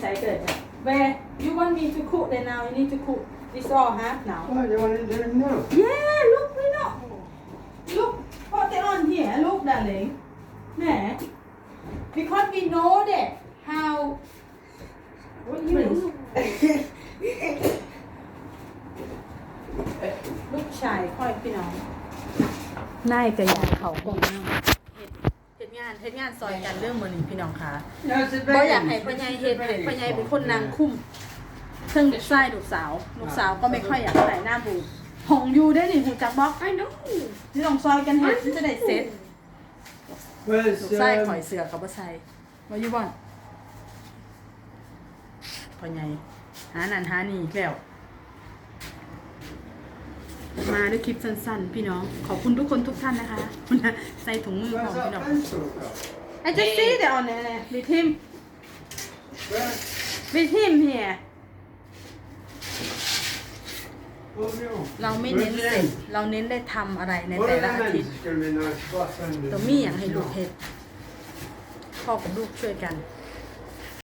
ใส่เกิดเนี่ย Where you want me to cook then now you need to cook this all half now Oh, you want to do it now? Yeah look we know look put it on here look darling แหม because we know that how what you mean ลูกชายค่อยพี่น้องนายกระยาเขากงน้ำเฮ็ดงานเฮ็ดงานซอยกันเรื่องมือนี้พี่น้องค่ะ No, it's a บ่อยากให้พ่อใหญ่เฮ็ดให้พ่อใหญ่เป็นคนนางคุ้มซึ่งลูกชายลูกสาว ลูกสาวก็ไม่ค่อยอยากใส่หน้าบูดหงอยู่ได้นี่หูจักบอก I know ที่ต้องซอยกันเฮ็ดมันจะได้เสร็จ Where's ลูกชาย um, ข่อยเสือกับบ่ใส่ว่าอยู่บ่อนพ่อใหญ่หานั่นหานี่อีกแล้ว มาด้วยคลิปสั้นๆ พี่น้อง ขอบคุณทุกคนทุกท่านนะคะใส่ถุงมือของ where's พี่ that น้อง pencil go? I just see it on there with him Where? with him here What have you on? เราไม่เน้น Where's เสร็จ the end? เราเน้นได้ทำอะไรใน One แต่ of ละ them อา ends ทิตย์ is going to be nice flat ended. ตัวมีอย่างให้ลูกเฮ็ดพ่อกับลูกช่วยกัน Oh,